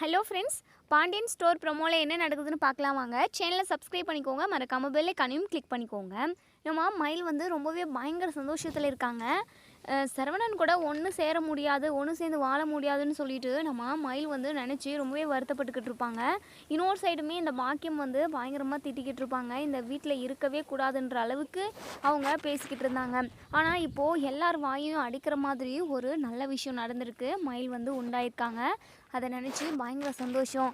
Hello friends Pandian store ப்ரொமோவில் என்ன நடக்குதுன்னு பார்க்கலாம் வாங்க. சேனலை சப்ஸ்கிரைப் பண்ணிக்கோங்க மறக்காமல் பெல் கனியும் கிளிக் பண்ணிக்கோங்க. நம்ம மயில் வந்து ரொம்பவே பயங்கர சந்தோஷத்தில் இருக்காங்க. சரவணன் கூட ஒன்று சேர முடியாது ஒன்று சேர்ந்து வாழ முடியாதுன்னு சொல்லிட்டு நம்ம மயில் வந்து நினச்சி ரொம்பவே வருத்தப்பட்டுக்கிட்டு இருப்பாங்க. இன்னொரு சைடுமே இந்த பாக்கியம் வந்து பயங்கரமாக திட்டிக்கிட்டு இருப்பாங்க. இந்த வீட்டில் இருக்கவே கூடாதுன்ற அளவுக்கு அவங்க பேசிக்கிட்டு இருந்தாங்க. ஆனால் இப்போது எல்லார் வாயும் அடிக்கிற மாதிரி ஒரு நல்ல விஷயம் நடந்திருக்கு. மயில் வந்து உண்டாயிருக்காங்க. அதை நினச்சி பயங்கர சந்தோஷம்.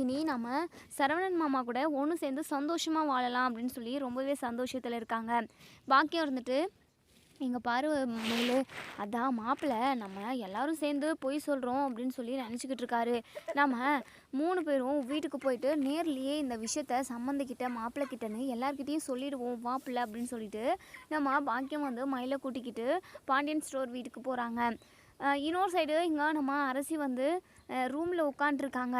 இனி நம்ம சரவணன் மாமா கூட ஒன்று சேர்ந்து சந்தோஷமாக வாழலாம் அப்படின்னு சொல்லி ரொம்பவே சந்தோஷத்தில் இருக்காங்க. பாக்கியம் இருந்துட்டு இங்கே பாரு மயில் அதான் மாப்பிள்ளை நம்ம எல்லாரும் சேர்ந்து பொய் சொல்கிறோம் அப்படின்னு சொல்லி நினச்சிக்கிட்டு இருக்காரு. நம்ம மூணு பேரும் வீட்டுக்கு போயிட்டு நேர்லேயே இந்த விஷயத்த சம்மந்திக்கிட்ட மாப்பிள்ளை கிட்டன்னு எல்லார்கிட்டயும் சொல்லிடுவோம் மாப்பிள்ளை அப்படின்னு சொல்லிட்டு நம்ம பாக்கியம் வந்து மயிலை கூட்டிக்கிட்டு பாண்டியன் ஸ்டோர் வீட்டுக்கு போகிறாங்க இன்னொரு சைடு இங்கே நம்ம அரசி வந்து ரூமில் உட்காண்ட்ருக்காங்க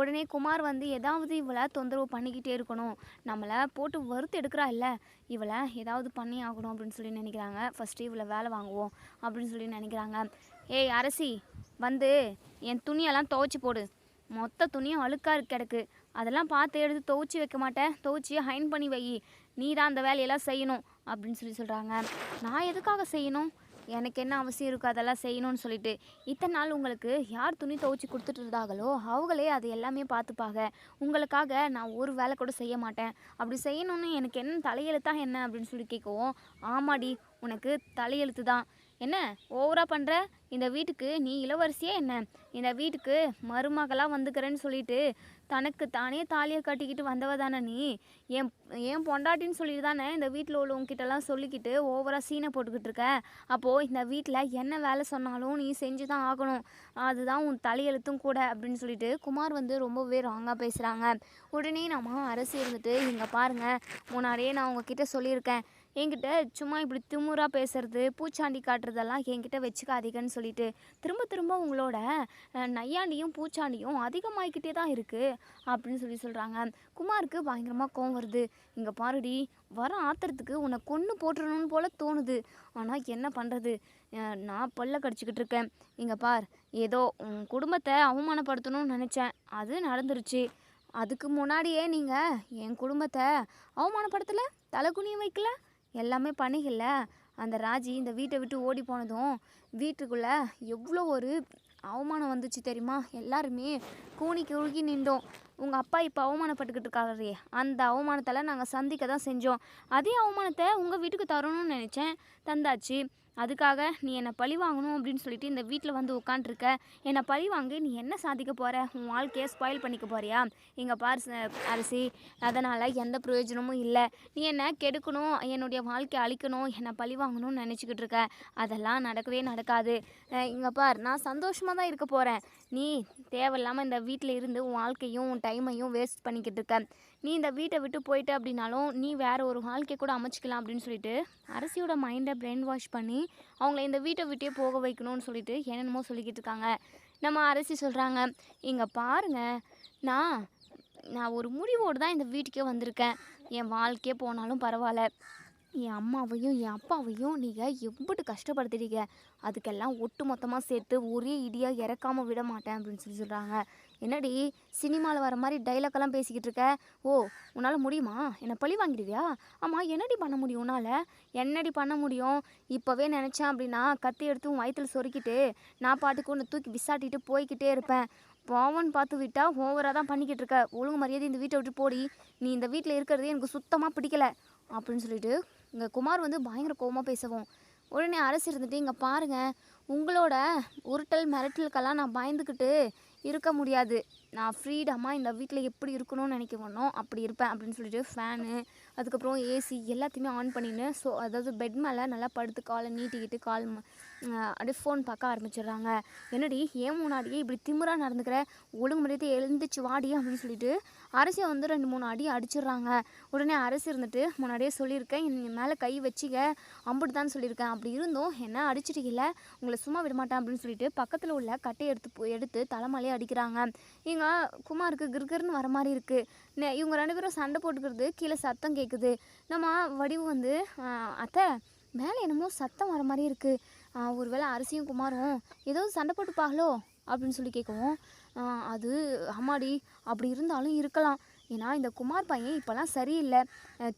உடனே குமார் வந்து ஏதாவது இவளை தொந்தரவு பண்ணிக்கிட்டே இருக்கணும். நம்மளை போட்டு வறுத்து எடுக்கிறா இல்லை. இவளை ஏதாவது பண்ணி ஆகணும் அப்படின்னு சொல்லி நினைக்கிறாங்க. ஃபஸ்ட்டு இவளை வேலை வாங்குவோம் அப்படின்னு சொல்லி நினைக்கிறாங்க. ஏய் அரசி வந்து என் துணியெல்லாம் துவைச்சி போடு. மொத்த துணியும் அழுக்காக கிடக்கு. அதெல்லாம் பார்த்து எடுத்து துவைச்சி வைக்க மாட்டேன். துவைச்சி ஹைன் பண்ணி வை. நீ தான் அந்த வேலையெல்லாம் செய்யணும் அப்படின்னு சொல்லி சொல்கிறாங்க நான் எதுக்காக செய்யணும்? எனக்கு என்ன அவசியம் இருக்கோ அதெல்லாம் செய்யணும்னு சொல்லிட்டு இத்தனை நாள் உங்களுக்கு யார் துணி துவைச்சி கொடுத்துட்டு இருந்தாங்களோ அவங்களே அது எல்லாமே பார்த்துப்பாங்க. உங்களுக்காக நான் ஒரு வேலை கூட செய்ய மாட்டேன். அப்படி செய்யணும்னு எனக்கு என்ன தலையெழுத்தா என்ன அப்படின்னு சொல்லி கேட்கவும் ஆமாடி உனக்கு தலையெழுத்து தான். என்ன ஓவராக பண்ணுற இந்த வீட்டுக்கு நீ இளவரசியே என்ன? இந்த வீட்டுக்கு மருமகளாக வந்துக்கிறேன்னு சொல்லிட்டு தனக்கு தானே தாலியை கட்டிக்கிட்டு வந்தவ தானே நீ? என் என் பொண்டாட்டின்னு சொல்லிட்டு தானே இந்த வீட்டில் உள்ளவங்கிட்டலாம் சொல்லிக்கிட்டு ஓவராக சீனை போட்டுக்கிட்டு இருக்க? அப்போது இந்த வீட்டில் என்ன வேலை சொன்னாலும் நீ செஞ்சு தான் ஆகணும். அதுதான் உன் தலையெழுத்தும் கூட அப்படின்னு சொல்லிட்டு குமார் வந்து ரொம்பவே ராங்காக பேசுகிறாங்க உடனே நம்ம அரசு இருந்துட்டு இங்கே பாருங்கள் முன்னாடியே நான் உங்ககிட்ட சொல்லியிருக்கேன். என்கிட்ட சும்மா இப்படி திமுறாக பேசுறது பூச்சாண்டி காட்டுறதெல்லாம் என்கிட்ட வச்சுக்காதீங்கன்னு சொல்லிட்டு திரும்ப திரும்ப உங்களோட நையாண்டியும் பூச்சாண்டியும் அதிகமாகிக்கிட்டே தான் இருக்குது அப்படின்னு சொல்லி சொல்கிறாங்க குமாருக்கு பயங்கரமாக கோவம் வருது. இங்கே பாருடி வர ஆத்திரத்துக்கு உன்னை கொன்று போட்டுறணும்னு போல தோணுது. ஆனால் என்ன பண்ணுறது நான் பல்ல கடிச்சிக்கிட்டு இருக்கேன். இங்கே பார் ஏதோ உன் குடும்பத்தை அவமானப்படுத்தணும்னு நினச்சேன். அது நடந்துருச்சு. அதுக்கு முன்னாடியே நீங்கள் என் குடும்பத்தை அவமானப்படுத்தலை? தலைகுனியும் வைக்கல? எல்லாமே பண்ணிக்கல. அந்த ராஜி இந்த வீட்டை விட்டு ஓடி போனதும் வீட்டுக்குள்ளே எவ்வளோ ஒரு அவமானம் வந்துச்சு தெரியுமா? எல்லாருமே கூனி குறுகி நின்றோம். உங்கள் அப்பா இப்போ அவமானப்பட்டுக்கிட்டு இருக்காரே. அந்த அவமானத்தில் நாங்கள் சந்திக்க தான் செஞ்சோம். அதே அவமானத்தை உங்கள் வீட்டுக்கு தரணும்னு நினச்சேன். தந்தாச்சு. அதுக்காக நீ என்னை பழி வாங்கணும் அப்படின்னு சொல்லிட்டு இந்த வீட்டில் வந்து உட்காண்ட்ருக்க என்னை பழி வாங்கி நீ என்ன சாதிக்க போகிற உன் வாழ்க்கையை ஸ்பாயில் பண்ணிக்க போறியா? இங்கே பார் ச- அதனால் எந்த பிரயோஜனமும் இல்லை. நீ என்னை கெடுக்கணும் என்னுடைய வாழ்க்கையை அழிக்கணும் என்னை பழி வாங்கணும்னு நினச்சிக்கிட்டு இருக்க. அதெல்லாம் நடக்கவே நடக்காது. இங்கே பார் நான் சந்தோஷமாக தான் இருக்க போகிறேன் நீ தேவையில்லாமல் இந்த வீட்டில் இருந்து உன் வாழ்க்கையும் உன் டைமையும் வேஸ்ட் பண்ணிக்கிட்டு இருக்க. நீ இந்த வீட்டை விட்டு போயிட்ட அப்படின்னாலும் நீ வேறு ஒரு வாழ்க்கை கூட அமைச்சிக்கலாம் அப்படின்னு சொல்லிட்டு அரசியோட மைண்டை பிரெயின் வாஷ் பண்ணி அவங்கள இந்த வீட்டை விட்டே போக வைக்கணும்னு சொல்லிட்டு என்னென்னமோ சொல்லிக்கிட்டு இருக்காங்க. நம்ம அரசி சொல்கிறாங்க இங்கே பாருங்க நான் நான் ஒரு முடிவோடு தான் இந்த வீட்டுக்கே வந்திருக்கேன். என் வாழ்க்கையே போனாலும் பரவாயில்ல. என் அம்மாவையும் என் அப்பாவையும் நீங்கள் எப்படி கஷ்டப்படுத்துறீங்க அதுக்கெல்லாம் ஒட்டு மொத்தமாக சேர்த்து ஒரே இடியாக இறக்காமல் விட மாட்டேன் அப்படின்னு சொல்லி சொல்கிறாங்க என்னடி சினிமாவில் வர மாதிரி டைலாக்கெல்லாம் பேசிக்கிட்டு இருக்க? ஓ உன்னால் முடியுமா? என்னை பழி வாங்கிடுவியா? ஆமாம் என்னடி பண்ண முடியும் உன்னால்? என்னடி பண்ண முடியும்? இப்போவே நினச்சேன் அப்படின்னா கத்தி எடுத்து உன் வயிற்றில் சொருக்கிட்டு நான் பாட்டுக்கு ஒன்று தூக்கி விசாட்டிட்டு போய்க்கிட்டே இருப்பேன். போவன் பார்த்து விட்டா ஓவராக தான் பண்ணிக்கிட்டு இருக்க. ஒழுங்கு மரியாதை இந்த வீட்டை விட்டு போடி. நீ இந்த வீட்டில் இருக்கிறதே எனக்கு சுத்தமாக பிடிக்கல. அப்படின்னு சொல்லிட்டு இங்கே குமார் வந்து பயங்கர கோவமாக பேசவும். உடனே அரசு இருந்துட்டு இங்கே பாருங்கள் உங்களோட உருட்டல் மிரட்டலுக்கெல்லாம் நான் பயந்துக்கிட்டு இருக்க முடியாது. நான் ஃப்ரீடமாக இந்த வீட்டில் எப்படி இருக்கணும்னு நினைக்கணும் அப்படி இருப்பேன் அப்படின்னு சொல்லிட்டு ஃபேனு அதுக்கப்புறம் ஏசி எல்லாத்தையுமே ஆன் பண்ணின்னு ஸோ அதாவது பெட் மேலே நல்லா படுத்து காலை நீட்டிக்கிட்டு கால் ம- அப்படியே ஃபோன் பார்க்க ஆரம்பிச்சிடுறாங்க. என்னடி ஏன் முன்னாடியே இப்படி திமுறா நடந்துக்கிற? ஒழுங்கு மரியாதை எழுந்துச்சு வாடி அப்படின்னு சொல்லிட்டு அரசியை வந்து ரெண்டு மூணு அடி அடிச்சிடுறாங்க. உடனே அரசு இருந்துட்டு முன்னாடியே சொல்லியிருக்கேன். என் மேலே கை வச்சுக்க. அம்புட்டு தான் சொல்லியிருக்கேன். அப்படி இருந்தும் என்ன அடிச்சிட்டீங்கல்ல உங்களை சும்மா விட மாட்டேன் அப்படின்னு சொல்லிட்டு பக்கத்தில் உள்ள கட்டையை எடுத்து எடுத்து தலைமலையே அடிக்கிறாங்க. இவங்க குமாருக்கு கிருகர்னு வர மாதிரி இருக்குது இவங்க ரெண்டு பேரும் சண்டை போட்டுக்கிறது கீழே சத்தம் கேட்குது நம்ம வடிவு வந்து அத்தை மேலே என்னமோ சத்தம் வர மாதிரி இருக்குது ஒருவேளை அரிசியும் குமாரும் ஏதோ சண்டை போட்டுப்பாங்களோ அப்படின்னு சொல்லி கேட்கவும் அது அம்மாடி அப்படி இருந்தாலும் இருக்கலாம். ஏன்னா இந்த குமார் பையன் இப்போல்லாம் சரியில்லை.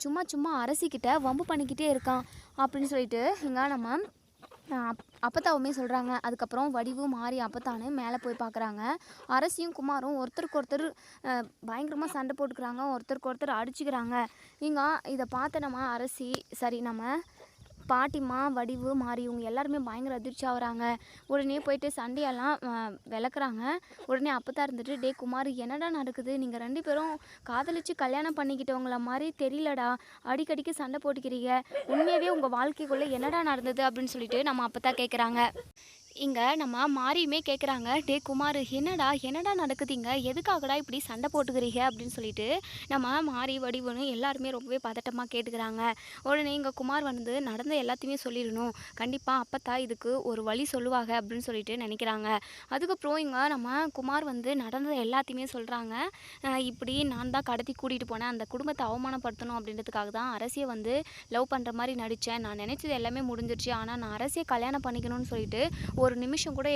சும்மா சும்மா அரசிக்கிட்ட வம்பு பண்ணிக்கிட்டே இருக்கான் அப்படின்னு சொல்லிட்டு இங்கே நம்ம அப் அப்பத்தாவுமே சொல்கிறாங்க அதுக்கப்புறம் வடிவு மாறி அப்பத்தானு மேலே போய் பார்க்குறாங்க. அரசியும் குமாரும் ஒருத்தருக்கு ஒருத்தர் பயங்கரமாக சண்டை போட்டுக்கிறாங்க. ஒருத்தருக்கு ஒருத்தர் அடிச்சுக்கிறாங்க. இங்கே இதை பார்த்த நம்ம அரசி சரி நம்ம பாட்டிமா வடிவு மாறி இவங்க எல்லாருமே பயங்கர அதிர்ச்சி ஆகுறாங்க உடனே போயிட்டு சண்டையெல்லாம் விளக்குறாங்க. உடனே அப்பதான் இருந்துட்டு டே குமார் என்னடா நடக்குது? நீங்கள் ரெண்டு பேரும் காதலிச்சு கல்யாணம் பண்ணிக்கிட்டவங்கள மாதிரி தெரியலடா. அடிக்கடிக்கு சண்டை போட்டுக்கிறீங்க. உண்மையாகவே உங்கள் வாழ்க்கைக்குள்ளே என்னடா நடந்தது? அப்படின்னு சொல்லிட்டு நம்ம அப்பதான் கேட்குறாங்க இங்கே நம்ம மாரியுமே கேட்குறாங்க டே குமார் என்னடா என்னடா நடக்குதுங்க? எதுக்காகடா இப்படி சண்டை போட்டுக்கிறீங்க? அப்படின்னு சொல்லிட்டு நம்ம மாறி வடிவனும் எல்லாருமே ரொம்பவே பதட்டமாக கேட்டுக்கிறாங்க. உடனே இங்கே குமார் வந்து நடந்த எல்லாத்தையுமே சொல்லிடணும். கண்டிப்பாக அப்பத்தா இதுக்கு ஒரு வழி சொல்லுவாங்க அப்படின்னு சொல்லிட்டு நினைக்கிறாங்க. அதுக்கப்புறம் இங்கே நம்ம குமார் வந்து நடந்த எல்லாத்தையுமே சொல்கிறாங்க இப்படி நான் தான் கடத்தி கூட்டிகிட்டு போனேன். அந்த குடும்பத்தை அவமானப்படுத்தணும் அப்படின்றதுக்காக தான் அரசியை வந்து லவ் பண்ணுற மாதிரி நடித்தேன் நான் நினச்சது எல்லாமே முடிஞ்சிருச்சு. ஆனால் நான் அரசியை கல்யாணம் பண்ணிக்கணும்னு சொல்லிட்டு ஒரு நிமிஷம் கூட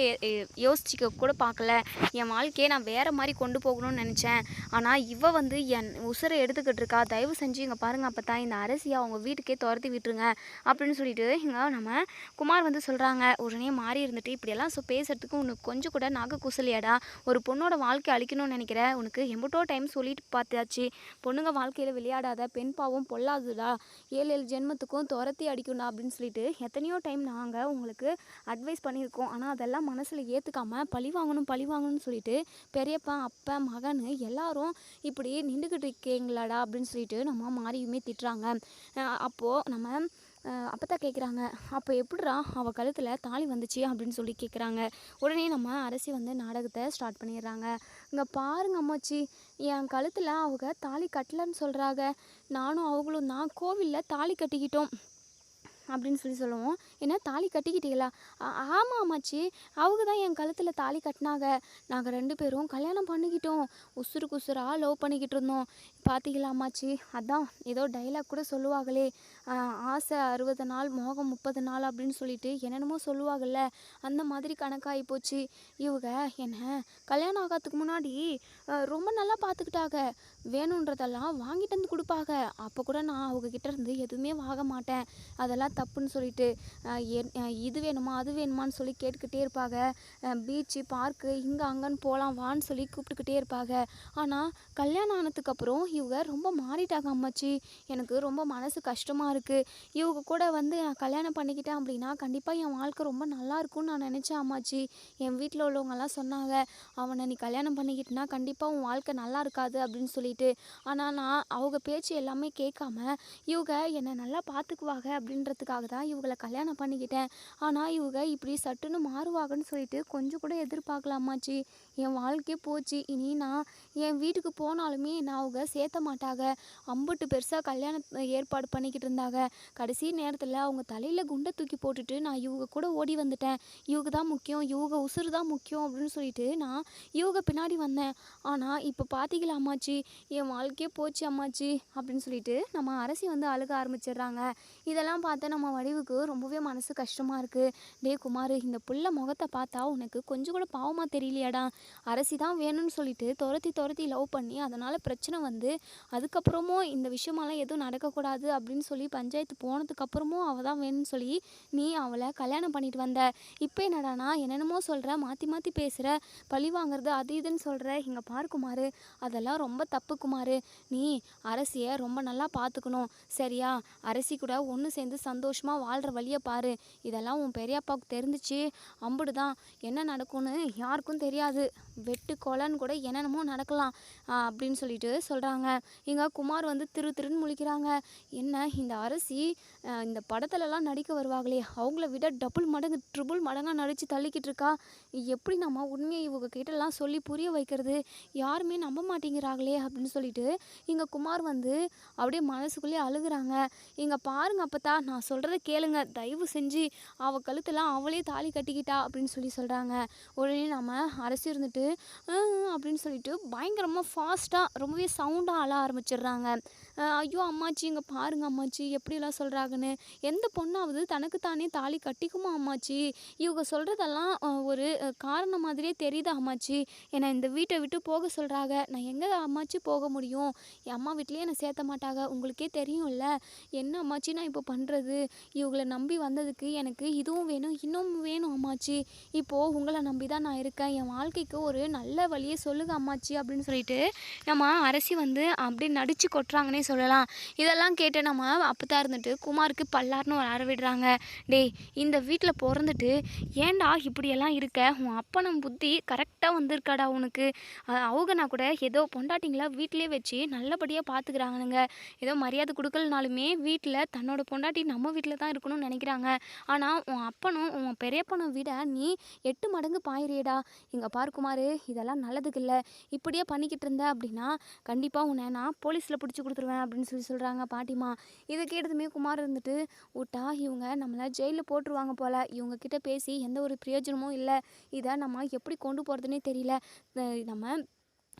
யோசிச்சிக்க கூட பார்க்கல. என் வாழ்க்கையை நான் வேறு மாதிரி கொண்டு போகணும்னு நினச்சேன். ஆனால் இவ வந்து என் உசுரை எடுத்துக்கிட்டு இருக்கா. தயவு செஞ்சு இங்கே பாருங்கள் அப்போ தான் இந்த அரசியை அவங்க வீட்டுக்கே துரத்தி விட்டுருங்க அப்படின்னு சொல்லிட்டு இங்கே நம்ம குமார் வந்து சொல்கிறாங்க உடனே மாறி இருந்துட்டு இப்படியெல்லாம் ஸோ பேசுகிறதுக்கு உனக்கு கொஞ்சம் கூட நாக குசலியாடா ஒரு பொண்ணோட வாழ்க்கை அழிக்கணும்னு நினைக்கிற? உனக்கு எம்பட்டோ டைம் சொல்லிட்டு பார்த்தாச்சு. பொண்ணுங்க வாழ்க்கையில் விளையாடாத பெண் பாவம் பொல்லாதுடா. ஏழு ஏழு ஜென்மத்துக்கும் துரத்தி அடிக்கும்டா அப்படின்னு சொல்லிட்டு எத்தனையோ டைம் நாங்கள் உங்களுக்கு அட்வைஸ் பண்ணியிருக்கோம். ஆனால் அதெல்லாம் மனசில் ஏற்றுக்காம பழி வாங்கணும் பழி வாங்கணும்னு சொல்லிட்டு பெரியப்பா அப்பா மகன் எல்லாரும் இப்படி நின்றுக்கிட்டு இருக்கீங்களாடா அப்படின்னு சொல்லிட்டு நம்ம மாறியுமே திட்டுறாங்க. அப்போது நம்ம அப்போ தான் கேட்குறாங்க அப்போ எப்படிடா அவள் கழுத்தில் தாலி வந்துச்சு? அப்படின்னு சொல்லி கேட்குறாங்க உடனே நம்ம அரசி வந்து நாடகத்தை ஸ்டார்ட் பண்ணிடுறாங்க. இங்கே பாருங்க அம்மாச்சி என் கழுத்தில் அவங்க தாலி கட்டலன்னு சொல்கிறாங்க நானும் அவங்களும் தான் கோவிலில் தாலி கட்டிக்கிட்டோம். அப்படின்னு சொல்லி சொல்லுவோம். ஏன்னா தாலி கட்டிக்கிட்டீங்களா? ஆமாம் ஆமா அம்மாச்சி. அவங்க தான் என் கழுத்தில் தாலி கட்டினாங்க. நாங்கள் ரெண்டு பேரும் கல்யாணம் பண்ணிக்கிட்டோம். உசுருக்கு உசுரா லவ் பண்ணிக்கிட்டு இருந்தோம். பார்த்தீங்களா அம்மாச்சி? அதான் ஏதோ டைலாக் கூட சொல்லுவாங்களே. ஆசை அறுபது நாள் மோகம் முப்பது நாள் அப்படின்னு சொல்லிட்டு என்னென்னமோ சொல்லுவாங்கல்ல அந்த மாதிரி கணக்காகி போச்சு. இவங்க என்ன கல்யாணம் ஆகாதுக்கு முன்னாடி ரொம்ப நல்லா பார்த்துக்கிட்டாங்க வேணுன்றதெல்லாம் வாங்கிட்டு வந்து கொடுப்பாங்க. அப்போ கூட நான் அவங்க கிட்ட இருந்து எதுவுமே வாங்க மாட்டேன். அதெல்லாம் தப்புன்னு சொல்லிட்டு என்- இது வேணுமா அது வேணுமான்னு சொல்லி கேட்டுக்கிட்டே இருப்பாங்க. பீச்சு பார்க்கு இங்கே அங்கன்னு போகலாம் வான்னு சொல்லி கூப்பிட்டுக்கிட்டே இருப்பாங்க. ஆனால் கல்யாணம் ஆனதுக்கப்புறம் இவங்க ரொம்ப மாறிட்டாங்க அம்மாச்சி. எனக்கு ரொம்ப மனசு கஷ்டமாக இருக்குது இருக்குது இவங்க கூட வந்து நான் கல்யாணம் பண்ணிக்கிட்டேன் அப்படின்னா கண்டிப்பாக என் வாழ்க்கை ரொம்ப நல்லாயிருக்கும்னு நான் நினச்சேன் அம்மாச்சி. என் வீட்டில் உள்ளவங்கெல்லாம் சொன்னாங்க அவனை நீ கல்யாணம் பண்ணிக்கிட்டனா கண்டிப்பாக உன் வாழ்க்கை நல்லா இருக்காது அப்படின்னு சொல்லிட்டு. ஆனால் நான் அவங்க பேச்சு எல்லாமே கேட்காம இவங்க என்னை நல்லா பார்த்துக்குவாங்க அப்படின்றதுக்காக தான் இவங்களை கல்யாணம் பண்ணிக்கிட்டேன். ஆனால் இவங்க இப்படி சட்டுன்னு மாறுவாங்கன்னு சொல்லிட்டு கொஞ்சம் கூட எதிர்பார்க்கலாமாச்சி என் வாழ்க்கையே போச்சு. இனி நான் என் வீட்டுக்கு போனாலுமே நான் அவங்க சேர்த்த மாட்டாங்க. அம்புட்டு பெருசாக கல்யாணம் ஏற்பாடு பண்ணிக்கிட்டு இருந்தாங்க. கடைசி நேரத்தில் அவங்க தலையில் குண்டை தூக்கி போட்டுட்டு நான் இவங்க கூட ஓடி வந்துட்டேன். இவங்க தான் முக்கியம் இவங்க உசுறு தான் முக்கியம் அப்படின்னு சொல்லிட்டு நான் இவங்க பின்னாடி வந்தேன். ஆனால் இப்போ பார்த்தீங்களா அம்மாச்சி? என் வாழ்க்கையே போச்சு அம்மாச்சி அப்படின்னு சொல்லிட்டு நம்ம அரசி வந்து அழுக ஆரம்பிச்சிடுறாங்க. இதெல்லாம் பார்த்து நம்ம வடிவுக்கு ரொம்பவே மனசு கஷ்டமாக இருக்குது டே குமார் இந்த புள்ள முகத்தை பார்த்தா உனக்கு கொஞ்சம் கூட பாவமாக தெரியலையாடா? அரசி தான் வேணும்னு சொல்லிட்டு துரத்தி துரத்தி லவ் பண்ணி அதனால் பிரச்சனை வந்து அதுக்கப்புறமும் இந்த விஷயமெல்லாம் எதுவும் நடக்கக்கூடாது அப்படின்னு சொல்லி பஞ்சாயத்து போனதுக்கப்புறமும் அவள் தான் வேணும்னு சொல்லி நீ அவளை கல்யாணம் பண்ணிட்டு வந்த. இப்போ என்னடானா என்னென்னமோ சொல்கிற மாற்றி மாற்றி பேசுகிற பழி வாங்குறது அது இதுன்னு சொல்கிற இங்கே பார்க்குமாறு அதெல்லாம் ரொம்ப தப்பு குமார். நீ அரசியை ரொம்ப நல்லா பார்த்துக்கணும் சரியா? அரசி கூட ஒன்று சேர்ந்து சந்தோஷமாக வாழ்கிற வழியை பாரு. இதெல்லாம் உன் பெரியப்பாவுக்கு தெரிஞ்சிச்சு. அம்புடு தான் என்ன நடக்கும்னு யாருக்கும் தெரியாது. வெட்டு கொலைன்னு கூட என்னென்னமோ நடக்கலாம் அப்படின்னு சொல்லிட்டு சொல்கிறாங்க இங்கே குமார் வந்து திரு திருன்னு முழிக்கிறாங்க. என்ன இந்த அரசி இந்த படத்துலலாம் நடிக்க வருவாங்களே அவங்கள விட டபுள் மடங்கு ட்ரிபிள் மடங்காக நடித்து தள்ளிக்கிட்டு இருக்கா? எப்படி நம்ம உண்மையை இவங்க கிட்டலாம் சொல்லி புரிய வைக்கிறது? யாருமே நம்ப மாட்டேங்கிறாங்களே அப்படின்னு சொல்லிட்டு இங்கே குமார் வந்து அப்படியே மனசுக்குள்ளேயே அழுகுறாங்க. இங்கே பாருங்க அப்பத்தா நான் சொல்கிறத கேளுங்க தயவு செஞ்சு அவள் கழுத்தெல்லாம் அவளே தாலி கட்டிக்கிட்டா அப்படின்னு சொல்லி சொல்கிறாங்க உடனே நம்ம அரசியல் இருந்துட்டு அப்படின்னு சொல்லிட்டு பயங்கரமாக ஃபாஸ்ட்டாக ரொம்பவே சவுண்டாக அழ ஆரம்பிச்சிடுறாங்க. ஐயோ அம்மாச்சி இங்கே பாருங்க அம்மாச்சி எப்படிலாம் சொல்கிறாங்கன்னு எந்த பொண்ணாவது தனக்கு தானே தாலி கட்டிக்குமா அம்மாச்சி? இவங்க சொல்கிறதெல்லாம் ஒரு காரணம் மாதிரியே தெரியுதா அம்மாச்சி? என்னை இந்த வீட்டை விட்டு போக சொல்கிறாங்க நான் எங்கே அம்மாச்சி போக முடியும்? என் அம்மா வீட்லேயே என்னை சேர்த்த மாட்டாங்க. உங்களுக்கே தெரியும்ல. என்ன அம்மாச்சி நான் இப்போ பண்ணுறது இவங்களை நம்பி வந்ததுக்கு எனக்கு இதுவும் வேணும் இன்னும் வேணும் அம்மாச்சி. இப்போது உங்களை நம்பி தான் நான் இருக்கேன். என் வாழ்க்கைக்கு ஒரு நல்ல வழியை சொல்லுங்க அம்மாச்சி அப்படின்னு சொல்லிட்டு நம்ம அரசி வந்து அப்படியே நடிச்சு கொட்டுறாங்கன்னே சொல்லலாம். இதெல்லாம் கேட்டு நம்ம அப்பதான் இருந்துட்டு குமாருக்கு பல்லார்னு வர விடுறாங்க. டேய் இந்த வீட்டில் பிறந்துட்டு ஏன்டா இப்படியெல்லாம் இருக்க? உன் அப்பனம் புத்தி கரெக்டாக வந்திருக்காடா உனக்கு. அஹ் அவங்கனா கூட ஏதோ பொண்டாட்டிங்களா வீட்டிலே வச்சு நல்லபடியாக பார்த்துக்கிறாங்கனுங்க ஏதோ மரியாதை கொடுக்கலனாலுமே வீட்டில் தன்னோட பொண்டாட்டி நம்ம வீட்டில் தான் இருக்கணும்னு நினைக்கிறாங்க. ஆனால் உன் அப்பனும் உன் பெரியப்பனை விட நீ எட்டு மடங்கு பாயிறியடா. இங்கே பார்க்குமாறு இதெல்லாம் நல்லதுக்கு இல்லை. இப்படியே பண்ணிக்கிட்டு இருந்த அப்படின்னா கண்டிப்பாக உன்னை நான் போலீஸில் பிடிச்சி கொடுத்துருவேன். அப்படின்னு சொல்லி சொல்கிறாங்க பாட்டிமா இதை கேட்டதுமே குமார் இருந்துட்டு விட்டா இவங்க நம்மளை ஜெயிலில் போட்டுருவாங்க போல். இவங்கக்கிட்ட பேசி எந்த ஒரு பிரயோஜனமும் இல்லை. இதை நம்ம எப்படி கொண்டு போகிறதுனே தெரியல. நம்ம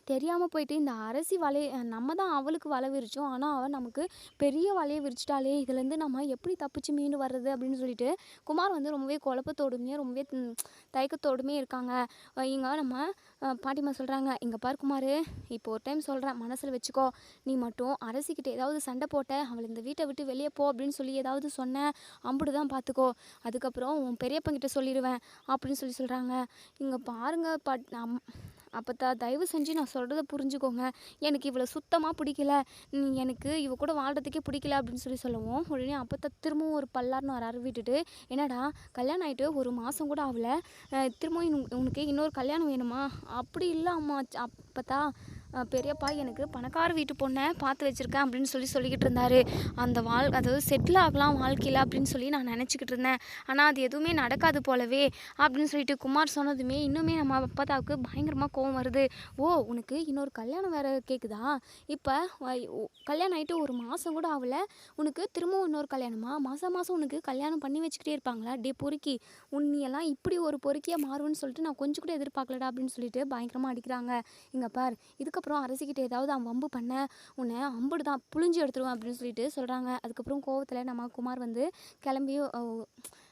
தெரியாமல் போயிட்டு இந்த அரசி வலை நம்ம தான் அவளுக்கு வலை விரிச்சோம். ஆனால் அவள் நமக்கு பெரிய வலையை விரிச்சிட்டாலே இதுலேருந்து நம்ம எப்படி தப்பிச்சு மீண்டு வர்றது அப்படின்னு சொல்லிட்டு குமார் வந்து ரொம்பவே குழப்பத்தோடுமே ரொம்பவே தயக்கத்தோடுமே இருக்காங்க. இங்கே இங்க நம்ம அஹ், பாட்டிமா சொல்கிறாங்க இங்கே பார் குமார் இப்போ ஒரு டைம் சொல்கிறேன் மனசில் வச்சுக்கோ. நீ மட்டும் அரசிக்கிட்ட ஏதாவது சண்டை போட்ட அவளை இந்த வீட்டை விட்டு வெளியே போ அப்படின்னு சொல்லி ஏதாவது சொன்னேன் அம்புடு தான் பார்த்துக்கோ அதுக்கப்புறம் உன் பெரியப்பங்கிட்ட சொல்லிடுவேன் அப்படின்னு சொல்லி சொல்கிறாங்க இங்கே பாருங்க பட் அப்போ தயவு செஞ்சு நான் சொல்கிறத புரிஞ்சுக்கோங்க. எனக்கு இவளை சுத்தமாக பிடிக்கல. எனக்கு இவ கூட வாழ்கிறதுக்கே பிடிக்கல அப்படின்னு சொல்லி சொல்லுவோம். உடனே அப்பத்தா திரும்பவும் ஒரு பல்லார்னு வர விட்டுட்டு என்னடா கல்யாணம் ஆகிட்டு ஒரு மாதம் கூட ஆகல. திரும்பவும் உனக்கு இன்னொரு கல்யாணம் வேணுமா? அப்படி இல்லை அம்மா. அப்போ தான் பெரியப்பா எனக்கு பணக்கார வீட்டு பொண்ணை பார்த்து வச்சுருக்கேன் அப்படின்னு சொல்லி சொல்லிக்கிட்டு இருந்தார். அந்த வாழ் அதாவது செட்டில் ஆகலாம் வாழ்க்கையில் அப்படின்னு சொல்லி நான் நினச்சிக்கிட்டு இருந்தேன். ஆனால் அது எதுவுமே நடக்காது போலவே அப்படின்னு சொல்லிட்டு குமார் சொன்னதுமே இன்னுமே நம்ம அப்பதாவுக்கு பயங்கரமாக கோவம் வருது. ஓ உனக்கு இன்னொரு கல்யாணம் வேறு கேட்குதா இப்போ கல்யாணம் ஆகிட்டு ஒரு மாதம் கூட ஆகலை. உனக்கு திரும்பவும் இன்னொரு கல்யாணமா? மாதம் மாதம் உனக்கு கல்யாணம் பண்ணி வச்சுக்கிட்டே இருப்பாங்களா? டே பொறுக்கி உன்னையெல்லாம் இப்படி ஒரு பொறுக்கியாக மாறுவேன்னு சொல்லிட்டு நான் கொஞ்சம் கூட எதிர்பார்க்கலடா அப்படின்னு சொல்லிட்டு பயங்கரமாக அடிக்கிறாங்க. இங்கே பார் அதுக்கப்புறம் அரசிக்கிட்ட ஏதாவது அவன் வம்பு பண்ண உன்னை அம்புடு தான் புழிஞ்சு எடுத்துருவேன் அப்படின்னு சொல்லிட்டு சொல்கிறாங்க அதுக்கப்புறம் கோவத்தில் நம்ம குமார் வந்து கிளம்பி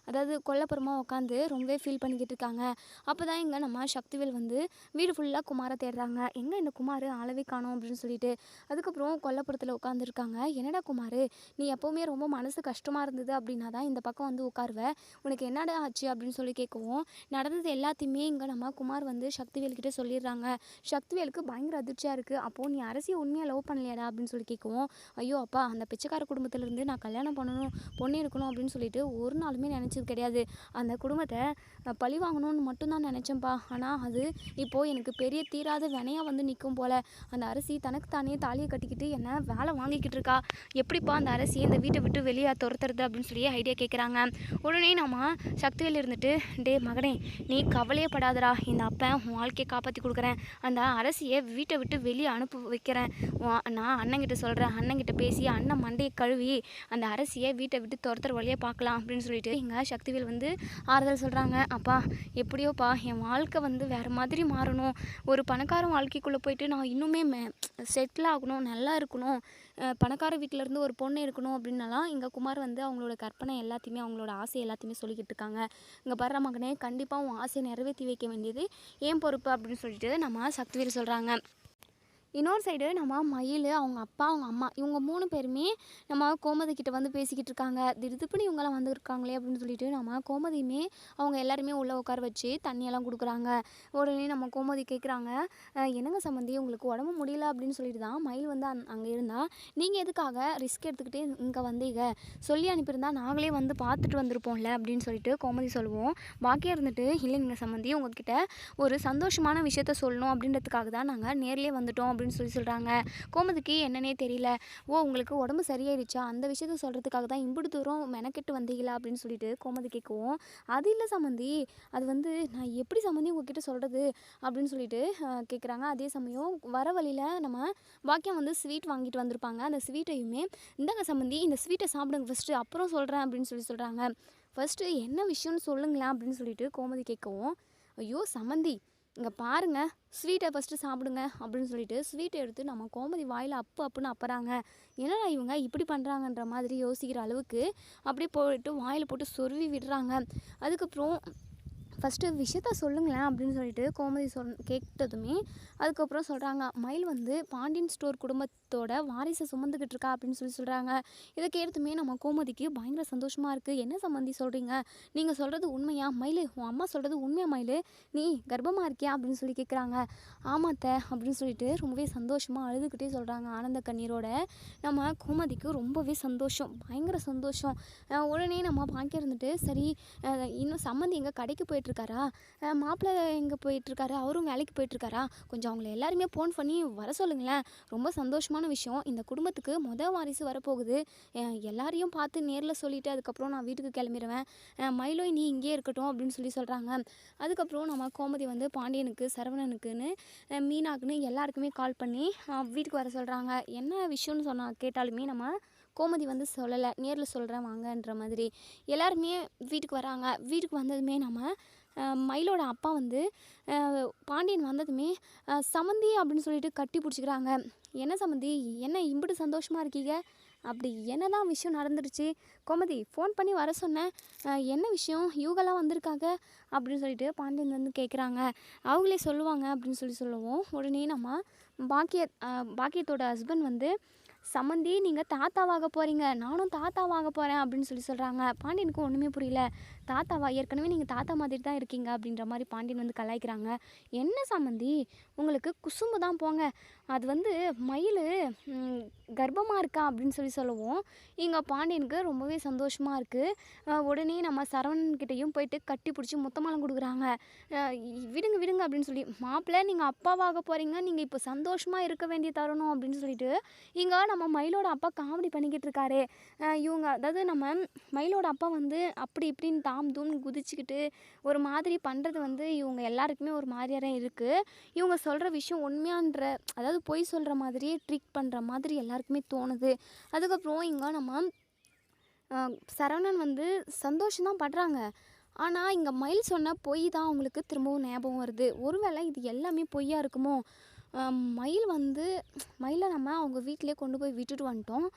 அதாவது கொல்லப்புறமாக உட்காந்து ரொம்பவே ஃபீல் பண்ணிக்கிட்டு இருக்காங்க. அப்போ தான் இங்கே நம்ம சக்திவேல் வந்து வீடு ஃபுல்லாக குமாரை தேடுறாங்க. எங்கே இந்த குமார் அளவே காணும் அப்படின்னு சொல்லிட்டு. அதுக்கப்புறம் கொல்லப்புறத்தில் உட்காந்துருக்காங்க என்னடா குமார் நீ எப்போவுமே ரொம்ப மனசு கஷ்டமாக இருந்தது அப்படின்னா தான் இந்த பக்கம் வந்து உட்காருவ. உனக்கு என்னடா ஆச்சு? அப்படின்னு சொல்லி கேட்கவும் நடந்தது எல்லாத்தையுமே இங்கே நம்ம குமார் வந்து சக்திவேல்கிட்ட சொல்லிடுறாங்க. சக்திவேலுக்கு பயங்கர அதிர்ச்சியாக இருக்குது அப்போது நீ அரசியை உண்மையாக லவ் பண்ணலையாடா? அப்படின்னு சொல்லி கேட்கவும் ஐயோ அப்பா அந்த பிச்சைக்கார குடும்பத்திலேருந்து நான் கல்யாணம் பண்ணணும் பொண்ணு இருக்கணும் அப்படின்னு சொல்லிட்டு ஒரு நாளுமே நினச்சி நினச்சது கிடையாது. அந்த குடும்பத்தை நான் பழி வாங்கணும்னு மட்டும்தான் நினச்சேன்ப்பா ஆனால் அது இப்போது எனக்கு பெரிய தீராத வினையாக வந்து நிற்கும் போல். அந்த அரசி தனக்கு தானே தாலியை கட்டிக்கிட்டு என்ன வேலை வாங்கிக்கிட்டு இருக்கா? எப்படிப்பா அந்த அரசி இந்த வீட்டை விட்டு வெளியே துரத்துறது அப்படின்னு சொல்லி ஐடியா கேட்குறாங்க உடனே நம்ம சக்திவேல் இருந்துட்டு டே மகனே நீ கவலையே படாதடா. இந்த அப்பன் உன் வாழ்க்கையை காப்பாற்றி கொடுக்குறேன். அந்த அரசியை வீட்டை விட்டு வெளியே அனுப்பி வைக்கிறேன். நான் அண்ணங்கிட்ட சொல்கிறேன் அண்ணங்கிட்ட பேசி அண்ணன் மண்டையை கழுவி அந்த அரசியை வீட்டை விட்டு துரத்துற வழியே பார்க்கலாம் அப்படின்னு சொல்லிட்டு இங்கே சக்திவேல் வந்து ஆறுதல் சொல்கிறாங்க அப்பா எப்படியோப்பா என் வாழ்க்கை வந்து வேறு மாதிரி மாறணும். ஒரு பணக்கார வாழ்க்கைக்குள்ளே போயிட்டு நான் இன்னுமே செட்டில் ஆகணும் நல்லா இருக்கணும். பணக்கார வீட்டில் இருந்து ஒரு பொண்ணு இருக்கணும் அப்படின்னலாம் இங்கே குமார் வந்து அவங்களோட கற்பனை எல்லாத்தையுமே அவங்களோட ஆசை எல்லாத்தையுமே சொல்லிக்கிட்டு இருக்காங்க. இங்கே படுற மகனே கண்டிப்பாக உன் ஆசையை நிறைவேற்றி வைக்க வேண்டியது ஏன் பொறுப்பு அப்படின்னு சொல்லிட்டு நம்ம சக்திவேல் சொல்கிறாங்க இன்னொரு சைடு நம்ம மயில் அவங்க அப்பா அவங்க அம்மா இவங்க மூணு பேருமே நம்ம கோமதி கிட்ட வந்து பேசிக்கிட்டு இருக்காங்க. திடுதுப்புனு இவங்கெல்லாம் வந்துருக்காங்களே அப்படின்னு சொல்லிட்டு நம்ம கோமதியுமே அவங்க எல்லாருமே உள்ளே உட்கார வச்சு தண்ணியெல்லாம் கொடுக்குறாங்க. உடனே நம்ம கோமதி கேட்குறாங்க என்னங்க சம்மந்தி உங்களுக்கு உடம்பு முடியல? அப்படின்னு சொல்லிட்டு தான் மயில் வந்து அந் அங்கே இருந்தால் நீங்கள் எதுக்காக ரிஸ்க் எடுத்துக்கிட்டு இங்கே வந்தீங்க? சொல்லி அனுப்பியிருந்தா நாங்களே வந்து பார்த்துட்டு வந்திருப்போம்ல? அப்படின்னு சொல்லிட்டு கோமதி சொல்லுவோம். பாக்கியாக இருந்துட்டு இல்லைங்க சம்மந்தி உங்ககிட்ட ஒரு சந்தோஷமான விஷயத்த சொல்லணும். அப்படின்றதுக்காக தான் நாங்கள் நேர்லேயே வந்துட்டோம் அப்படின்னு அப்படின்னு சொல்லி சொல்கிறாங்க கோமதிக்கு என்னன்னே தெரியல. ஓ உங்களுக்கு உடம்பு சரியாயிடுச்சா? அந்த விஷயத்த சொல்கிறதுக்காக தான் இம்புடு தூரம் மெனக்கெட்டு வந்தீங்களா? அப்படின்னு சொல்லிட்டு கோமதி கேட்கவும் அது இல்லை சம்மந்தி அது வந்து நான் எப்படி சம்மந்தி உங்ககிட்ட சொல்கிறது அப்படின்னு சொல்லிட்டு கேட்குறாங்க அதே சமயம் வர வழியில் நம்ம வாக்கியம் வந்து ஸ்வீட் வாங்கிட்டு வந்திருப்பாங்க. அந்த ஸ்வீட்டையுமே இந்தாங்க சம்மந்தி இந்த ஸ்வீட்டை சாப்பிடுங்க ஃபஸ்ட்டு அப்புறம் சொல்கிறேன் அப்படின்னு சொல்லி சொல்கிறாங்க ஃபஸ்ட்டு என்ன விஷயம்னு சொல்லுங்களேன் அப்படின்னு சொல்லிட்டு கோமதி கேட்கவும் ஐயோ சம்மந்தி இங்கே பாருங்க ஸ்வீட்டை ஃபஸ்ட்டு சாப்பிடுங்க அப்படின்னு சொல்லிட்டு ஸ்வீட்டை எடுத்து நம்ம கோமதி வாயில் அப்பு அப்புன்னு அப்புறாங்க. என்னடா இவங்க இப்படி பண்ணுறாங்கன்ற மாதிரி யோசிக்கிற அளவுக்கு அப்படியே போட்டு வாயில் போட்டு சொருவி விடுறாங்க. அதுக்கப்புறம் ஃபஸ்ட்டு விஷயத்த சொல்லுங்களேன் அப்படின்னு சொல்லிட்டு கோமதி சொல் கேட்டதுமே அதுக்கப்புறம் சொல்கிறாங்க மயில் வந்து பாண்டியன் ஸ்டோர் குடும்பத்தோட வாரிசை சுமந்துக்கிட்டு இருக்கா அப்படின்னு சொல்லி சொல்கிறாங்க இதை கேட்டதுமே நம்ம கோமதிக்கு பயங்கர சந்தோஷமாக இருக்குது என்ன சம்மந்தி சொல்கிறீங்க நீங்கள் சொல்கிறது உண்மையா? மயில் உன் அம்மா சொல்கிறது உண்மையா மயில்? நீ கர்ப்பமாக இருக்கியா? அப்படின்னு சொல்லி கேட்குறாங்க ஆமாத்த அப்படின்னு சொல்லிட்டு ரொம்பவே சந்தோஷமாக அழுதுகிட்டே சொல்கிறாங்க ஆனந்த கண்ணீரோட. நம்ம கோமதிக்கு ரொம்பவே சந்தோஷம் பயங்கர சந்தோஷம். உடனே நம்ம பாக்கி இருந்துட்டு சரி இன்னும் சம்மந்தி எங்கள் கடைக்கு போயிட்டுருக்காரா? மாப்பிள்ளை எங்கே போயிட்டுருக்காரு? அவரும் வேலைக்கு போயிட்டுருக்காரா? கொஞ்சம் அவங்கள எல்லாருமே ஃபோன் பண்ணி வர சொல்லுங்களேன். ரொம்ப சந்தோஷமான விஷயம். இந்த குடும்பத்துக்கு மொதல் வாரிசு வரப்போகுது. எல்லாரையும் பார்த்து நேரில் சொல்லிவிட்டு அதுக்கப்புறம் நான் வீட்டுக்கு கிளம்பிடுவேன் மயிலோய் நீ இங்கேயே இருக்கட்டும் அப்படின்னு சொல்லி சொல்கிறாங்க அதுக்கப்புறம் நம்ம கோமதி வந்து பாண்டியனுக்கு சரவணனுக்குன்னு மீனாக்குன்னு எல்லாருக்குமே கால் பண்ணி வீட்டுக்கு வர சொல்கிறாங்க என்ன விஷயம்னு சொன்னால் கேட்டாலுமே நம்ம கோமதி வந்து சொல்லலை நேரில் சொல்கிறேன் வாங்கன்ற மாதிரி. எல்லாருமே வீட்டுக்கு வராங்க. வீட்டுக்கு வந்ததுமே நம்ம மயிலோட அப்பா வந்து பாண்டியன் வந்ததுமே சமந்தி அப்படின்னு சொல்லிட்டு கட்டி பிடிச்சிக்கிறாங்க. என்ன சமந்தி? என்ன இம்பிட்டு சந்தோஷமாக இருக்கீங்க? அப்படி என்ன தான் விஷயம் நடந்துருச்சு? கோமதி ஃபோன் பண்ணி வர சொன்னேன். என்ன விஷயம்? யூகெல்லாம் வந்திருக்காங்க அப்படின்னு சொல்லிட்டு பாண்டியன் வந்து கேட்குறாங்க அவங்களே சொல்லுவாங்க அப்படின்னு சொல்லி சொல்லுவோம். உடனே நம்ம பாக்கிய பாக்கியத்தோட ஹஸ்பண்ட் வந்து சம்மந்தி நீங்கள் தாத்தாவாக போகிறீங்க நானும் தாத்தாவாக போகிறேன் அப்படின்னு சொல்லி சொல்கிறாங்க பாண்டியனுக்கு ஒன்றுமே புரியல. தாத்தாவா? ஏற்கனவே நீங்கள் தாத்தா மாதிரி தான் இருக்கீங்க அப்படின்ற மாதிரி பாண்டியன் வந்து கலாய்க்கிறாங்க. என்ன சம்மந்தி உங்களுக்கு குசும்பு தான் போங்க. அது வந்து மயில் கர்ப்பமாக இருக்கா அப்படின்னு சொல்லி சொல்லுவோம். இங்கே பாண்டியனுக்கு ரொம்பவே சந்தோஷமாக இருக்குது உடனே நம்ம சரவணன்கிட்டையும் போயிட்டு கட்டி பிடிச்சி முத்தமாலம் கொடுக்குறாங்க. விடுங்க விடுங்க அப்படின்னு சொல்லி மாப்பிள்ளை நீங்கள் அப்பாவாக போகிறீங்க நீங்கள் இப்போ சந்தோஷமாக இருக்க வேண்டிய தருணம் அப்படின்னு சொல்லிட்டு இங்கே நம்ம மயிலோட அப்பா காமெடி பண்ணிக்கிட்டு இருக்காரு. இவங்க அதாவது நம்ம மயிலோட அப்பா வந்து அப்படி இப்படின்னு தாம் தூம்னு குதிச்சுக்கிட்டு ஒரு மாதிரி பண்ணுறது வந்து இவங்க எல்லாருக்குமே ஒரு மாதிரியாக தான் இருக்குது இவங்க சொல்கிற விஷயம் உண்மையான்ற அதாவது பொய் சொல்கிற மாதிரியே ட்ரிக் பண்ணுற மாதிரி எல்லாருக்குமே தோணுது. அதுக்கப்புறம் இங்கே நம்ம சரவணன் வந்து சந்தோஷம்தான் படுறாங்க. ஆனால் இங்கே மயில் சொன்ன பொய் தான் அவங்களுக்கு திரும்பவும் ஞாபகம் வருது. ஒருவேளை இது எல்லாமே பொய்யாக இருக்குமோ? மயில் வந்து மயிலை நம்ம அவங்க வீட்டிலே கொண்டு போய் விட்டுட்டு வந்துட்டோம்.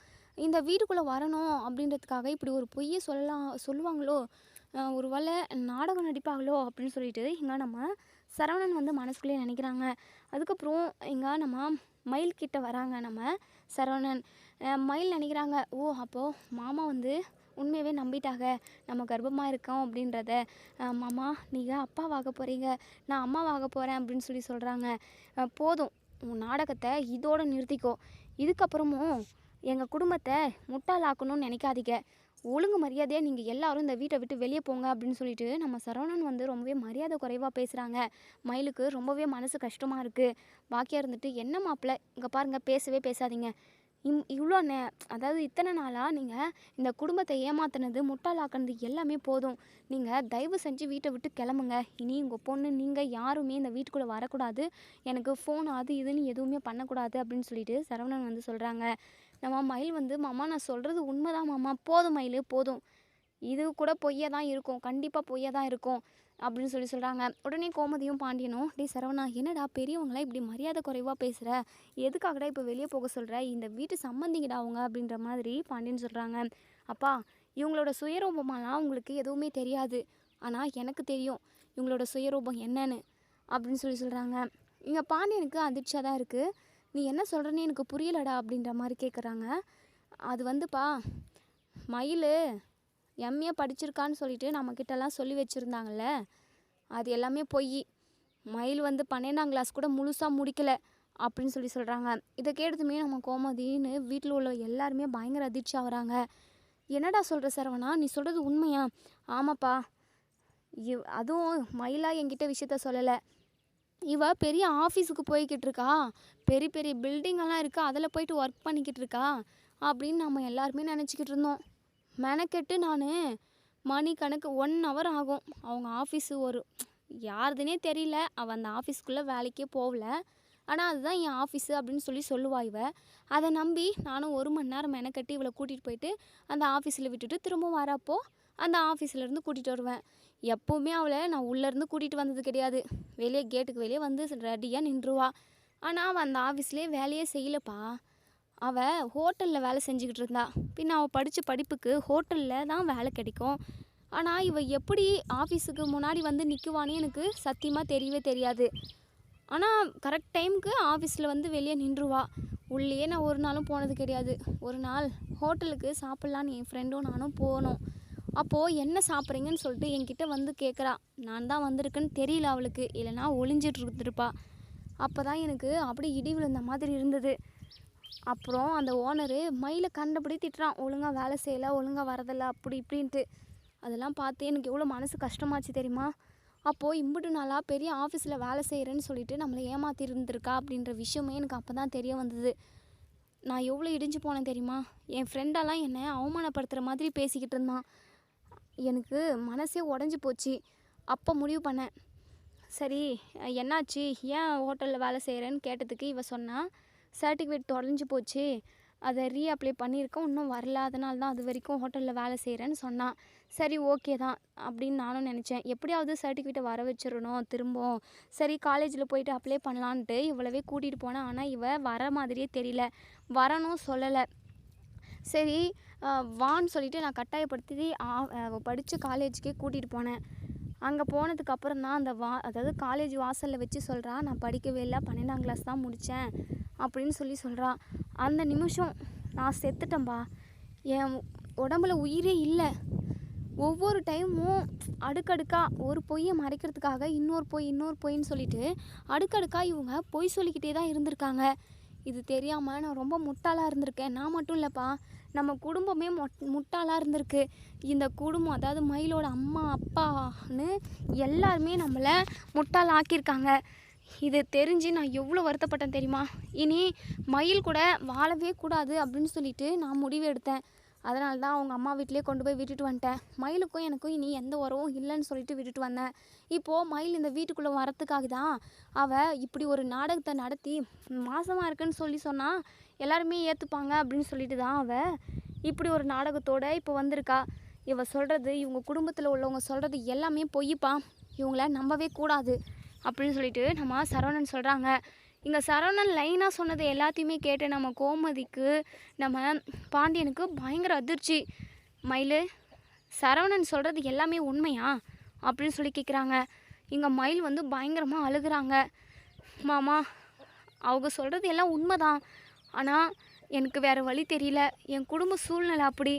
இந்த வீட்டுக்குள்ளே வரணும் அப்படின்றதுக்காக இப்படி ஒரு பொய்யை சொல்லலாம் சொல்லுவாங்களோ? ஒரு ஒருவேளை நாடகம் நடிப்பாங்களோ அப்படின்னு சொல்லிட்டு இங்கே நம்ம சரவணன் வந்து மனசுக்குள்ளேயே நினைக்கிறாங்க. அதுக்கப்புறம் இங்கே நம்ம மயில் கிட்ட வராங்க நம்ம சரவணன். மயில் நினைக்கிறாங்க ஓ அப்போது மாமா வந்து உண்மையவே நம்பிட்டாங்க. நம்ம கர்ப்பமாக இருக்கோம் அப்படின்றத. மாமா நீங்கள் அப்பாவாக போகிறீங்க நான் அம்மாவாக போகிறேன் அப்படின்னு சொல்லி சொல்கிறாங்க போதும். உன் நாடகத்தை இதோடு நிறுத்திக்கோ. இதுக்கப்புறமும் எங்கள் குடும்பத்தை முட்டாளாக்கணும்னு நினைக்காதீங்க. ஒழுங்கு மரியாதையாக நீங்கள் எல்லாரும் இந்த வீட்டை விட்டு வெளியே போங்க அப்படின்னு சொல்லிட்டு நம்ம சரவணன் வந்து ரொம்பவே மரியாதை குறைவாக பேசுகிறாங்க மயிலுக்கு ரொம்பவே மனசு கஷ்டமாக இருக்குது பாக்கியாக இருந்துட்டு என்ன மாப்பிள்ள இங்கே பாருங்கள் பேசவே பேசாதீங்க. இம் இவ்வளோ நே அதாவது இத்தனை நாளாக நீங்கள் இந்த குடும்பத்தை ஏமாத்தினது முட்டாளாக்குனது எல்லாமே போதும். நீங்கள் தயவு செஞ்சு வீட்டை விட்டு கிளம்புங்க. இனி உங்கள் பொண்ணு நீங்கள் யாருமே இந்த வீட்டுக்குள்ளே வரக்கூடாது. எனக்கு ஃபோன் அது இதுன்னு எதுவுமே பண்ணக்கூடாது அப்படின்னு சொல்லிட்டு சரவணன் வந்து சொல்கிறாங்க நம்ம மயில் வந்து மாமா நான் சொல்கிறது உண்மைதான் மாமா. போதும் மயில் போதும். இது கூட பொய்யாக தான் இருக்கும். கண்டிப்பாக பொய்யாக தான் இருக்கும். அப்படின்னு சொல்லி சொல்கிறாங்க உடனே கோமதியும் பாண்டியனும் டே சரவணா என்னடா பெரியவங்களா இப்படி மரியாதை குறைவாக பேசுகிற எதுக்காகடா இப்போ வெளியே போக சொல்கிற இந்த வீட்டு சம்மந்திங்கடா அவங்க? அப்படின்ற மாதிரி பாண்டியன் சொல்கிறாங்க அப்பா இவங்களோட சுயரூபமாலாம் உங்களுக்கு எதுவுமே தெரியாது. ஆனால் எனக்கு தெரியும் இவங்களோட சுயரூபம் என்னன்னு. அப்படின்னு சொல்லி சொல்கிறாங்க இங்கே பாண்டியனுக்கு அதிர்ச்சியாக தான் இருக்குது நீ என்ன சொல்கிறேன்னு எனக்கு புரியலடா அப்படின்ற மாதிரி கேட்குறாங்க அது வந்துப்பா மயில் எம்ஏ படிச்சிருக்கான்னு சொல்லிட்டு நம்மக்கிட்டலாம் சொல்லி வச்சுருந்தாங்கள்ல அது எல்லாமே பொய். மயில் வந்து பன்னெண்டாம் கிளாஸ் கூட முழுசாக முடிக்கலை அப்படின்னு சொல்லி சொல்கிறாங்க இதை கேட்டதுமே நம்ம கோமதின்னு வீட்டில் உள்ள எல்லாருமே பயங்கர அதிர்ச்சி ஆகிறாங்க. என்னடா சொல்கிற சரவணா நீ சொல்கிறது உண்மையா? ஆமாப்பா. இவ் அதுவும் மயிலாக என்கிட்ட விஷயத்த சொல்லலை. இவள் பெரிய ஆஃபீஸுக்கு போய்கிட்டு இருக்கா பெரிய பெரிய பில்டிங்கெல்லாம் இருக்குது அதில் போயிட்டு ஒர்க் பண்ணிக்கிட்டு இருக்கா அப்படின்னு நம்ம எல்லாருமே நினச்சிக்கிட்டு இருந்தோம் மெனக்கெட்டு நான் மணி கணக்கு ஒன் ஹவர் ஆகும். அவங்க ஆஃபீஸு ஒரு யாருதுனே தெரியல. அவள் அந்த ஆஃபீஸ்க்குள்ளே வேலைக்கே போகல. ஆனால் அதுதான் என் ஆஃபீஸு அப்படின்னு சொல்லி சொல்லுவா இவ. அதை நம்பி நானும் ஒரு மணி நேரம் மெனக்கட்டி இவளை கூட்டிகிட்டு போயிட்டு அந்த ஆஃபீஸில் விட்டுட்டு திரும்ப வரப்போ அந்த ஆஃபீஸ்லேருந்து கூட்டிகிட்டு வருவேன். எப்போவுமே அவளை நான் உள்ளேருந்து கூட்டிகிட்டு வந்தது கிடையாது. வெளியே கேட்டுக்கு வெளியே வந்து ரெடியாக நின்றுவா. ஆனால் அவள் அந்த ஆஃபீஸ்லேயே வேலையே செய்யலப்பா. அவள் ஹோட்டலில் வேலை செஞ்சுக்கிட்டு இருந்தா. பின்ன அவள் படித்த படிப்புக்கு ஹோட்டலில் தான் வேலை கிடைக்கும். ஆனால் இவள் எப்படி ஆஃபீஸுக்கு முன்னாடி வந்து நிற்குவான்னு எனக்கு சத்தியமாக தெரியவே தெரியாது. ஆனால் கரெக்ட் டைமுக்கு ஆஃபீஸில் வந்து வெளியே நின்றுவா. உள்ளேயே நான் ஒரு நாளும் போனது கிடையாது. ஒரு நாள் ஹோட்டலுக்கு சாப்பிட்லான்னு என் ஃப்ரெண்டும் நானும் போனோம். அப்போது என்ன சாப்பிட்றீங்கன்னு சொல்லிட்டு என்கிட்ட வந்து கேட்குறா நான் தான் வந்திருக்கேன்னு தெரியல அவளுக்கு. இல்லைனா ஒளிஞ்சிட்டு இருந்திருப்பா. அப்போ தான் எனக்கு அப்படியே இடி விழுந்த மாதிரி இருந்தது. அப்புறம் அந்த ஓனரு மயிலை கண்டபடி திட்டுறான். ஒழுங்காக வேலை செய்யலை ஒழுங்காக வரதில்லை அப்படி இப்படின்ட்டு. அதெல்லாம் பார்த்து எனக்கு எவ்வளோ மனசு கஷ்டமாச்சு தெரியுமா? அப்போது இம்புட்டு நாளாக பெரிய ஆஃபீஸில் வேலை செய்கிறேன்னு சொல்லிட்டு நம்மளை ஏமாற்றி இருந்திருக்கா அப்படின்ற விஷயமே எனக்கு அப்போ தான் தெரிய வந்தது. நான் எவ்வளோ இடிஞ்சு போனேன் தெரியுமா? என் ஃப்ரெண்டெல்லாம் என்னை அவமானப்படுத்துகிற மாதிரி பேசிக்கிட்டு இருந்தான். எனக்கு மனசே உடஞ்சி போச்சு. அப்போ முடிவு பண்ணேன். சரி என்னாச்சு? ஏன் ஹோட்டலில் வேலை செய்கிறேன்னு கேட்டதுக்கு இவ சொன்னால் சர்டிஃபிகேட் தொலைஞ்சு போச்சு. அதை ரீஅப்ளை பண்ணியிருக்கோம் இன்னும் வரல. அதனால தான் அது வரைக்கும் ஹோட்டலில் வேலை செய்கிறேன்னு சொன்னான் சரி ஓகே தான். அப்படின்னு நானும் நினச்சேன். எப்படியாவது சர்டிஃபிகேட்டை வர வச்சிடணும். திரும்பவும். சரி காலேஜில் போயிட்டு அப்ளை பண்ணலான்ட்டு இவ்வளவே கூட்டிகிட்டு போனேன். ஆனால் இவ வர மாதிரியே தெரியல. வரணும் சொல்லலை. சரி வான்னு சொல்லிட்டு நான் கட்டாயப்படுத்தி படித்த காலேஜுக்கே கூட்டிகிட்டு போனேன். அங்கே போனதுக்கப்புறம் தான் அந்த வா அதாவது காலேஜ் வாசலில் வச்சு சொல்கிறா நான் படிக்கவே இல்லை பன்னெண்டாம் கிளாஸ் தான் முடித்தேன் அப்படின்னு சொல்லி சொல்கிறா அந்த நிமிஷம் நான் செத்துட்டேன்பா. என் உடம்புல உயிரே இல்லை. ஒவ்வொரு டைமும் அடுக்கடுக்காக ஒரு பொய்யை மறைக்கிறதுக்காக இன்னொரு பொய் இன்னொரு பொய்ன்னு சொல்லிட்டு அடுக்கடுக்காக இவங்க பொய் சொல்லிக்கிட்டே தான் இருந்திருக்காங்க. இது தெரியாமல் நான் ரொம்ப முட்டாளாக இருந்திருக்கேன். நான் மட்டும் இல்லைப்பா நம்ம குடும்பமே மொட் முட்டாளாக இருந்திருக்கு. இந்த குடும்பம் அதாவது மயிலோட அம்மா அப்பான்னு எல்லாருமே நம்மளை முட்டாள் ஆக்கியிருக்காங்க. இது தெரிஞ்சு நான் எவ்வளோ வருத்தப்பட்டேன் தெரியுமா? இனி மயில் கூட வாழவே கூடாது அப்படின்னு சொல்லிட்டு நான் முடிவு எடுத்தேன். அதனால தான் அவங்க அம்மா வீட்டிலே கொண்டு போய் விட்டுட்டு வந்துட்டேன். மயிலுக்கும் எனக்கும் இனி எந்த உறவும் இல்லைன்னு சொல்லிட்டு விட்டுட்டு வந்தேன். இப்போது மயில் இந்த வீட்டுக்குள்ளே வரத்துக்காக தான் அவள் இப்படி ஒரு நாடகத்தை நடத்தி மாசமாக இருக்குன்னு சொல்லி சொன்னால் எல்லாருமே ஏற்றுப்பாங்க அப்படின்னு சொல்லிட்டு தான் அவள் இப்படி ஒரு நாடகத்தோட இப்போ வந்திருக்கா. இவ சொல்கிறது இவங்க குடும்பத்தில் உள்ளவங்க சொல்கிறது எல்லாமே பொய்ப்பா. இவங்கள நம்பவே கூடாது அப்படின்னு சொல்லிட்டு நம்ம சரவணன் சொல்கிறாங்க இங்கே சரவணன் லைனாக சொன்னது எல்லாத்தையுமே கேட்டு நம்ம கோமதிக்கு நம்ம பாண்டியனுக்கு பயங்கர அதிர்ச்சி. மயில் சரவணன் சொல்கிறது எல்லாமே உண்மையா? அப்படின்னு சொல்லி கேட்குறாங்க இங்கே மயில் வந்து பயங்கரமாக அழுகுறாங்க. மாமா அவங்க சொல்கிறது எல்லாம் உண்மைதான். ஆனால் எனக்கு வேறு வழி தெரியல. என் குடும்ப சூழ்நிலை அப்படி.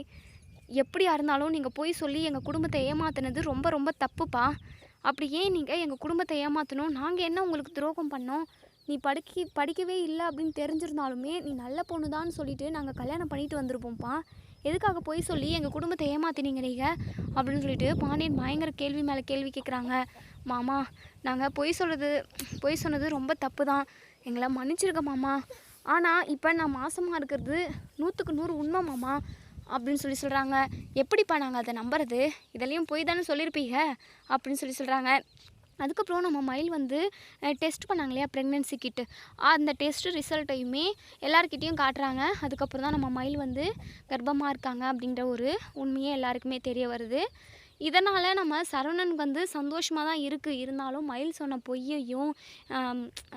எப்படியா இருந்தாலும் நீங்கள் போய் சொல்லி எங்கள் குடும்பத்தை ஏமாத்தினது ரொம்ப ரொம்ப தப்புப்பா. அப்படி ஏன் நீங்கள் எங்கள் குடும்பத்தை ஏமாற்றணும் நாங்கள் என்ன உங்களுக்கு துரோகம் பண்ணோம்? நீ படிக்க படிக்கவே இல்லை அப்படின்னு தெரிஞ்சிருந்தாலுமே நீ நல்ல பொண்ணு தான் சொல்லிவிட்டு நாங்கள் கல்யாணம் பண்ணிட்டு வந்திருப்போம்ப்பா. எதுக்காக போய் சொல்லி எங்கள் குடும்பத்தை ஏமாத்தினீங்க நீங்கள் அப்படின்னு சொல்லிட்டு பாண்டியன் பயங்கர கேள்வி மேலே கேள்வி கேட்குறாங்க மாமா நாங்கள் பொய் சொல்கிறது பொய் சொன்னது ரொம்ப தப்பு தான் எங்களை மன்னிச்சிருக்க மாமா. ஆனால் இப்போ நான் மாசமாக இருக்கிறது நூற்றுக்கு நூறு உண்மை மாமா அப்படின்னு சொல்லி சொல்கிறாங்க எப்படிப்பா நாங்கள் அதை நம்புறது? இதுலேயும் போய் தானே சொல்லியிருப்பீங்க? அப்படின்னு சொல்லி சொல்கிறாங்க அதுக்கப்புறம் நம்ம மயில் வந்து டெஸ்ட் பண்ணாங்க இல்லையா ப்ரெக்னென்சி கிட்டு அந்த டெஸ்ட் ரிசல்ட்டையுமே எல்லாருக்கிட்டேயும் காட்டுறாங்க. அதுக்கப்புறம் தான் நம்ம மயில் வந்து கர்ப்பமாக இருக்காங்க அப்படின்ற ஒரு உண்மையே எல்லாருக்குமே தெரிய வருது. இதனால் நம்ம சரவணனுக்கு வந்து சந்தோஷமாக தான் இருக்குது இருந்தாலும் மயில் சொன்ன பொய்யையும்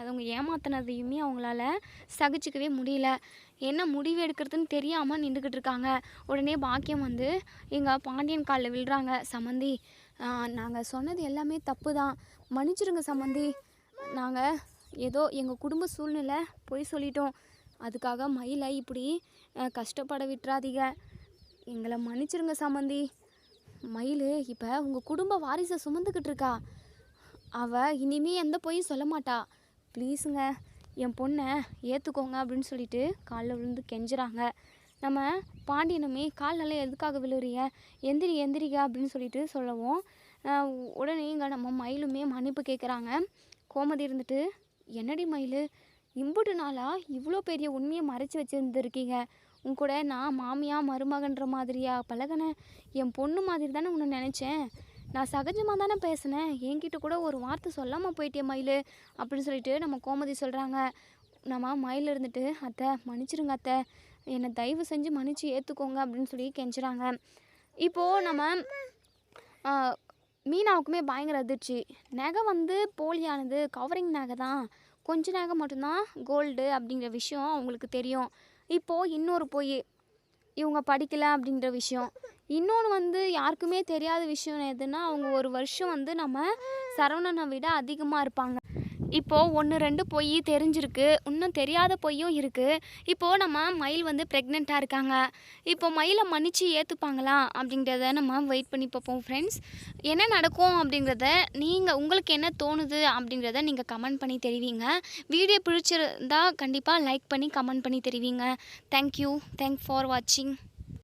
அவங்க ஏமாத்தினதையுமே அவங்களால சகிச்சுக்கவே முடியல. என்ன முடிவு எடுக்கிறதுன்னு தெரியாமல் நின்றுக்கிட்டு இருக்காங்க. உடனே பாக்கியம் வந்து எங்கள் பாண்டியன் காலில் விழுறாங்க. சமந்தி நாங்கள் சொன்னது எல்லாமே தப்பு தான். மன்னிச்சிடுங்க சம்மந்தி. நாங்கள் ஏதோ எங்கள் குடும்ப சூழ்நிலை பொய் சொல்லிட்டோம். அதுக்காக மயிலை இப்படி கஷ்டப்பட விட்டுறாதீங்க. எங்களை மன்னிச்சிடுங்க சம்மந்தி. மயில் இப்போ உங்கள் குடும்ப வாரிசை சுமந்துக்கிட்டு இருக்கா. அவள் இனிமே எந்த பொய்யும் சொல்ல மாட்டா. ப்ளீஸுங்க என் பொண்ணை ஏற்றுக்கோங்க அப்படின்னு சொல்லிட்டு காலில் விழுந்து கெஞ்சுறாங்க. நம்ம பாண்டியனுமே நல்லா எதுக்காக விழுறிய எந்திரி எந்திரிக்க அப்படின்னு சொல்லிட்டு சொல்லவும் உடனே இங்கே நம்ம மயிலுமே மன்னிப்பு கேட்குறாங்க கோமதி இருந்துட்டு என்னடி மயில் இம்புட்டு நாளாக இவ்வளோ பெரிய உண்மையை மறைச்சி வச்சுருந்துருக்கீங்க. உன் கூட நான் மாமியா மருமகன்ற மாதிரியா? பழகினேன் என் பொண்ணு மாதிரி தானே உன்னை நினச்சேன். நான் சகஜமாக தானே பேசினேன். என்கிட்ட கூட ஒரு வார்த்தை சொல்லாமல் போயிட்டே மயில் அப்படின்னு சொல்லிட்டு நம்ம கோமதி சொல்கிறாங்க நம்ம மயில் இருந்துட்டு அத்தை மன்னிச்சிருங்க அத்தை. என்னை தயவு செஞ்சு மன்னிச்சு ஏற்றுக்கோங்க அப்படின்னு சொல்லி கெஞ்சுறாங்க. இப்போது நம்ம மீனாவுக்குமே பயங்கர அதிர்ச்சி. நகை வந்து போலியானது. கவரிங் நகை தான். கொஞ்ச நகை மட்டும்தான் கோல்டு அப்படிங்கிற விஷயம் அவங்களுக்கு தெரியும். இப்போது இன்னொரு பொய். இவங்க படிக்கலை அப்படின்ற விஷயம். இன்னொன்று வந்து யாருக்குமே தெரியாத விஷயம் எதுன்னா அவங்க ஒரு வருஷம் வந்து நம்ம சரவணனை விட அதிகமாக இருப்பாங்க. இப்போது ஒன்று ரெண்டு பொய் தெரிஞ்சிருக்கு இன்னும் தெரியாத பொய்யும் இருக்குது இப்போது நம்ம மயில் வந்து ப்ரெக்னெண்ட்டாக இருக்காங்க. இப்போ மயிலை மன்னிச்சு ஏற்றுப்பாங்களா அப்படிங்கிறத நம்ம வெயிட் பண்ணி பார்ப்போம் ஃப்ரெண்ட்ஸ் என்ன நடக்கும் அப்படிங்கிறத நீங்கள் உங்களுக்கு என்ன தோணுது அப்படிங்கிறத நீங்கள் கமெண்ட் பண்ணி தெரிவிங்க. வீடியோ பிடிச்சிருந்தா கண்டிப்பாக லைக் பண்ணி கமெண்ட் பண்ணி தெரிவிங்க. தேங்க்யூ தேங்க் ஃபார் வாட்சிங்